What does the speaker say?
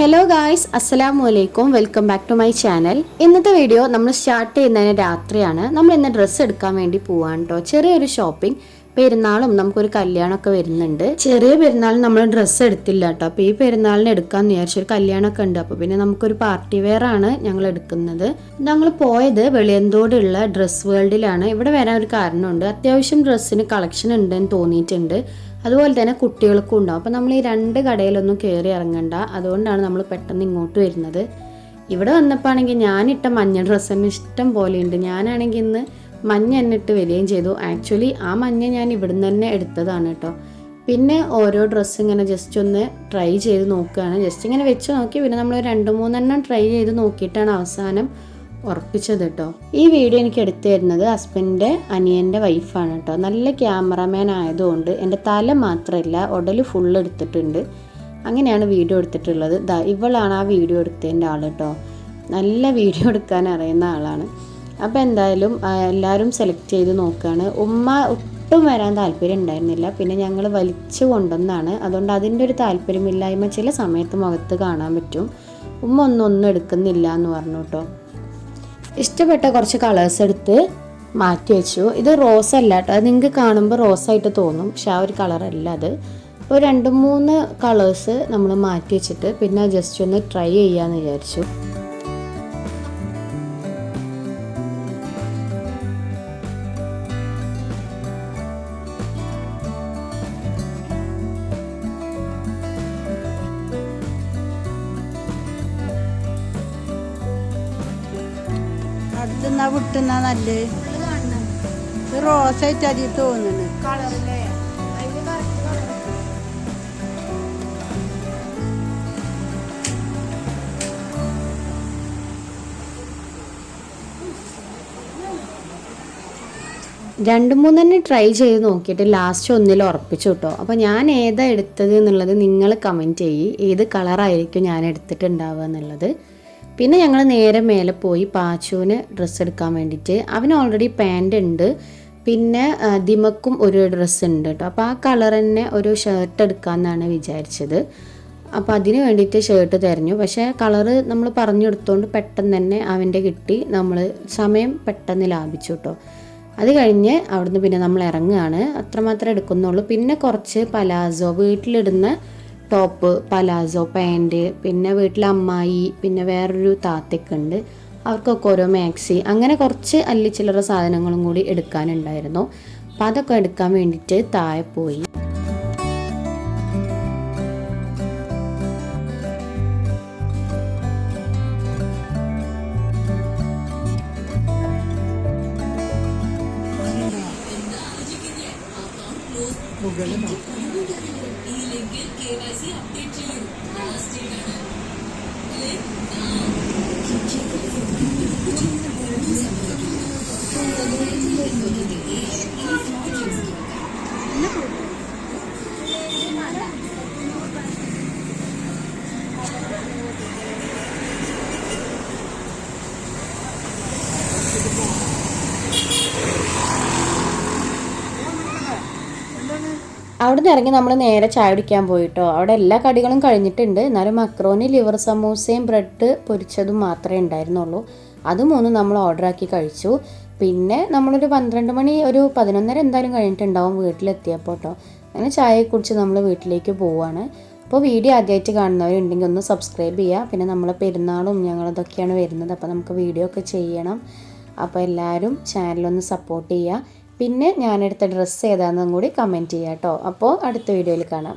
Hello guys അസ്സലാമു അലൈക്കും welcome back to my channel ഇന്നത്തെ വീഡിയോ നമ്മൾ സ്റ്റാർട്ട് ചെയ്യുന്നതിന് രാത്രിയാണ്. നമ്മൾ ഇന്ന് ഡ്രസ്സ് എടുക്കാൻ വേണ്ടി പോവാണ് കേട്ടോ ചെറിയൊരു ഷോപ്പിംഗ് പെരുന്നാളും നമുക്കൊരു കല്യാണമൊക്കെ വരുന്നുണ്ട്. ചെറിയ പെരുന്നാൾ നമ്മൾ ഡ്രസ്സ് എടുത്തില്ല കേട്ടോ. അപ്പോൾ ഈ പെരുന്നാളിന് എടുക്കാൻ വിചാരിച്ചൊരു കല്യാണമൊക്കെ ഉണ്ട്. അപ്പോൾ പിന്നെ നമുക്കൊരു പാർട്ടി വെയർ ആണ് ഞങ്ങൾ എടുക്കുന്നത്. ഞങ്ങൾ പോയത് വെളിയന്തോടുള്ള ഡ്രസ് വേൾഡിലാണ് ഇവിടെ വരാൻ ഒരു കാരണമുണ്ട്. അത്യാവശ്യം ഡ്രസ്സിന് കളക്ഷൻ ഉണ്ടെന്ന് തോന്നിയിട്ടുണ്ട്. അതുപോലെ തന്നെ കുട്ടികൾക്കും ഉണ്ടാവും. അപ്പോൾ നമ്മൾ ഈ രണ്ട് കടയിലൊന്നും കയറി ഇറങ്ങണ്ട. അതുകൊണ്ടാണ് നമ്മൾ പെട്ടെന്ന് ഇങ്ങോട്ട് വരുന്നത്. ഇവിടെ വന്നപ്പോൾ ആണെങ്കിൽ ഞാനിട്ട മഞ്ഞ ഡ്രസ്സിന് ഇഷ്ടം പോലെയുണ്ട് ഞാനാണെങ്കിൽ ഇന്ന് മഞ്ഞ എന്നിട്ട് വരികയും ചെയ്തു. ആക്ച്വലി ആ മഞ്ഞ ഞാൻ ഇവിടുന്ന് തന്നെ എടുത്തതാണ് കേട്ടോ പിന്നെ ഓരോ ഡ്രസ്സ് ഇങ്ങനെ ജസ്റ്റ് ഒന്ന് ട്രൈ ചെയ്ത് നോക്കുകയാണ് ജസ്റ്റ് ഇങ്ങനെ വെച്ച് നോക്കി. പിന്നെ നമ്മൾ രണ്ട് മൂന്നെണ്ണം ട്രൈ ചെയ്ത് നോക്കിയിട്ടാണ് അവസാനം ഉറപ്പിച്ചത് കേട്ടോ ഈ വീഡിയോ എനിക്ക് എടുത്തു തരുന്നത് ഹസ്ബൻഡിന്റെ അനിയന്റെ വൈഫാണ് കേട്ടോ നല്ല ക്യാമറമാൻ ആയതുകൊണ്ട് എന്റെ തല മാത്രമല്ല ഉടൽ ഫുൾ എടുത്തിട്ടുണ്ട്. അങ്ങനെയാണ് വീഡിയോ എടുത്തിട്ടുള്ളത്. ഇവളാണ് ആ വീഡിയോ എടുത്തതിന്റെ ആൾ കേട്ടോ നല്ല വീഡിയോ എടുക്കാൻ അറിയുന്ന ആളാണ്. അപ്പോൾ എന്തായാലും എല്ലാവരും സെലക്ട് ചെയ്ത് നോക്കുകയാണ് ഉമ്മ ഒട്ടും വരാൻ താല്പര്യം ഉണ്ടായിരുന്നില്ല. പിന്നെ ഞങ്ങൾ വലിച്ചു കൊണ്ടുവന്നാണ്. അതുകൊണ്ട് അതിന്റെ ഒരു താല്പര്യമില്ലായ്മ ചില സമയത്ത് മുഖത്ത് കാണാൻ പറ്റും. ഉമ്മ ഒന്നും ഒന്നും എടുക്കുന്നില്ല എന്ന് പറഞ്ഞു കേട്ടോ ഇഷ്ടപ്പെട്ട കുറച്ച് കളേഴ്സ് എടുത്ത് മാറ്റി വെച്ചു. ഇത് റോസ് അല്ല കേട്ടോ അത് നിങ്ങൾക്ക് കാണുമ്പോൾ റോസായിട്ട് തോന്നും. പക്ഷെ ആ ഒരു കളറല്ല അത്. അപ്പോൾ രണ്ട് മൂന്ന് കളേഴ്സ് നമ്മൾ മാറ്റി വെച്ചിട്ട് പിന്നെ ജസ്റ്റ് ഒന്ന് ട്രൈ ചെയ്യാമെന്ന് വിചാരിച്ചു. അടുത്തുനിന്നാ വിട്ടുന്ന നല്ല? റോസായിട്ട് അതിൽ തോന്നുന്നു. രണ്ട് മൂന്നെണ്ണം ട്രൈ ചെയ്ത് നോക്കിയിട്ട് ലാസ്റ്റ് ഒന്നിൽ ഉറപ്പിച്ചു കേട്ടോ അപ്പോൾ ഞാൻ ഏതാ എടുത്തത് എന്നുള്ളത് നിങ്ങൾ കമന്റ് ചെയ്യ്. ഏത് കളറായിരിക്കും ഞാൻ എടുത്തിട്ടുണ്ടാവുക എന്നുള്ളത്. പിന്നെ ഞങ്ങൾ നേരെ മേലെ പോയി പാച്ചുവിന് ഡ്രസ്സ് എടുക്കാൻ വേണ്ടിയിട്ട്. അവന് ഓൾറെഡി പാന്റ് ഉണ്ട്. പിന്നെ ദിമക്കും ഒരു ഡ്രസ്സ് ഉണ്ട് കേട്ടോ. അപ്പോൾ ആ കളർ തന്നെ ഒരു ഷർട്ട് എടുക്കാമെന്നാണ് വിചാരിച്ചത്. അപ്പോൾ അതിന് വേണ്ടിയിട്ട് ഷർട്ട് തിരഞ്ഞു. പക്ഷേ കളറ് നമ്മൾ പറഞ്ഞു കൊടുത്തോണ്ട് പെട്ടെന്ന് തന്നെ അവന്റെ കിട്ടി. നമ്മൾ സമയം പെട്ടെന്ന് ലാഭിച്ചു കേട്ടോ. അത് കഴിഞ്ഞ് അവിടുന്ന് പിന്നെ നമ്മൾ ഇറങ്ങുകയാണ്. അത്രമാത്രം എടുക്കുന്നുള്ളൂ. പിന്നെ കുറച്ച് പലാസോ വീട്ടിലിടുന്ന ടോപ്പ് പലാസോ പാന്റ് പിന്നെ വീട്ടിലെ അമ്മായി പിന്നെ വേറൊരു താത്തയൊക്കെ ഉണ്ട്. അവർക്കൊക്കെ ഓരോ മാക്സി അങ്ങനെ കുറച്ച് അല്ലിച്ചില്ലറ സാധനങ്ങളും കൂടി എടുക്കാനുണ്ടായിരുന്നു. അപ്പം അതൊക്കെ എടുക്കാൻ വേണ്ടിയിട്ട് താഴെ പോയി. മുകളിലാണ് ഈ ലിങ്കിൽ കെ വൈ സി അപ്ഡേറ്റ് ചെയ്യൂ ലാസ്റ്റ് ഡേറ്റ് ആണ് അവിടെ നിന്ന് ഇറങ്ങി നമ്മൾ നേരെ ചായ കുടിക്കാൻ പോയിട്ടോ. അവിടെ എല്ലാ കടികളും കഴിഞ്ഞിട്ടുണ്ട്. എന്നാലും മക്രോണി ലിവർ സമൂസയും ബ്രെഡ് പൊരിച്ചതും മാത്രമേ ഉണ്ടായിരുന്നുള്ളൂ. അത് മൂന്നും നമ്മൾ ഓർഡർ ആക്കി കഴിച്ചു. പിന്നെ നമ്മളൊരു പന്ത്രണ്ട് മണി ഒരു പതിനൊന്നര എന്തായാലും കഴിഞ്ഞിട്ടുണ്ടാവും വീട്ടിലെത്തിയപ്പോൾ കേട്ടോ അങ്ങനെ ചായ കുടിച്ച് നമ്മൾ വീട്ടിലേക്ക് പോവുകയാണ് അപ്പോൾ വീഡിയോ ആദ്യമായിട്ട് കാണുന്നവരുണ്ടെങ്കിൽ ഒന്ന് സബ്സ്ക്രൈബ് ചെയ്യുക. പിന്നെ നമ്മളെ പെരുന്നാളും ഞങ്ങളതൊക്കെയാണ് വരുന്നത്. അപ്പോൾ നമുക്ക് വീഡിയോ ഒക്കെ ചെയ്യണം. അപ്പോൾ എല്ലാവരും ചാനലൊന്ന് സപ്പോർട്ട് ചെയ്യുക. പിന്നെ ഞാനെടുത്ത ഡ്രസ്സ് ഏതാണെന്നും കൂടി കമന്റ് ചെയ്യാം കേട്ടോ അപ്പോൾ അടുത്ത വീഡിയോയിൽ കാണാം.